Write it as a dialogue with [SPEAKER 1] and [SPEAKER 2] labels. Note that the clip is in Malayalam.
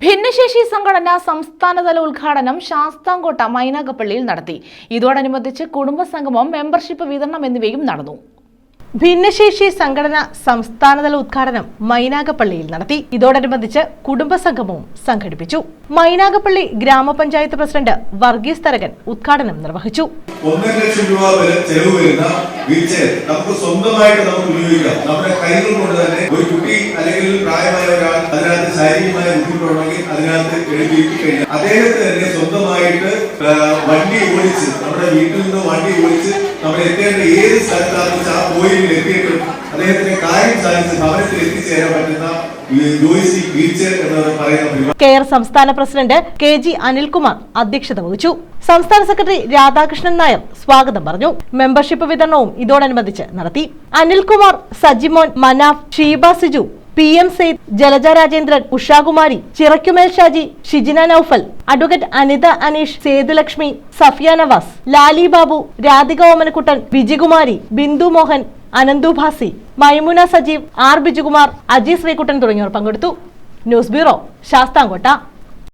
[SPEAKER 1] ഭിന്നശേഷി സംഘടന സംസ്ഥാനതല ഉദ്ഘാടനം ശാസ്താംകോട്ട മൈനാഗപ്പള്ളിയിൽ നടത്തി. ഇതോടനുബന്ധിച്ച് കുടുംബസംഗമം മെമ്പർഷിപ്പ് വിതരണം എന്നിവയും നടന്നു. ഭിന്നശേഷി സംഘടന സംസ്ഥാനതല ഉദ്ഘാടനം മൈനാഗപ്പള്ളിയിൽ നടത്തി. ഇതോടനുബന്ധിച്ച് കുടുംബസംഗമവും സംഘടിപ്പിച്ചു. മൈനാഗപ്പള്ളി ഗ്രാമപഞ്ചായത്ത് പ്രസിഡന്റ് വർഗീസ് തരകൻ ഉദ്ഘാടനം നിർവഹിച്ചു.
[SPEAKER 2] ഒന്നര ലക്ഷം രൂപ വരെ ചെലവ് വരുന്ന വീൽചെയർ നമുക്ക് സ്വന്തമായിട്ട് നമുക്ക് ഉപയോഗിക്കാം. നമ്മുടെ കൈകൾ കൊണ്ട് തന്നെ ഒരു കുട്ടി അല്ലെങ്കിൽ പ്രായമായ ഒരാൾ അതിനകത്ത് ശാരീരികമായ ബുദ്ധിമുട്ടുണ്ടെങ്കിൽ അതിനകത്ത് എഴുതിയിട്ട് കഴിഞ്ഞാൽ അദ്ദേഹത്തിന് തന്നെ സ്വന്തമായിട്ട് വണ്ടി ഓടിച്ച് നമ്മുടെ വീട്ടിൽ നിന്ന് വണ്ടി ഓടിച്ച് നമ്മൾ എത്തേണ്ട ഏത് സ്ഥലത്താണെന്ന് വെച്ചാൽ ആ പോയിന്റിൽ എത്തിയിട്ടും അദ്ദേഹത്തിന്റെ കാര്യം സാധിച്ച് ഭവനത്തിൽ എത്തിച്ചേരാൻ പറ്റുന്ന
[SPEAKER 1] കെയർ സംസ്ഥാന പ്രസിഡന്റ് കെ ജി അനിൽകുമാർ അധ്യക്ഷത വഹിച്ചു. സംസ്ഥാന സെക്രട്ടറി രാധാകൃഷ്ണൻ നായർ സ്വാഗതം പറഞ്ഞു. മെമ്പർഷിപ്പ് വിതരണവും ഇതോടനുബന്ധിച്ച് നടത്തി. Anilkumar Sajimon Manaf Sheeba Siju P M Sayed Jalaja Rajendran Ushakumari Chirakkumel Shaji Shijina Noufal advocate Anitha Aneesh Sethulakshmi Safiya Navas Lali Babu Radhika Omanakuttan Vijikumari Bindu Mohan Ananthu Bhasi Maimuna Sajeev R Bijukumar Aji Sreekuttan തുടങ്ങിയവർ പങ്കെടുത്തു. News bureau Sasthamkotta.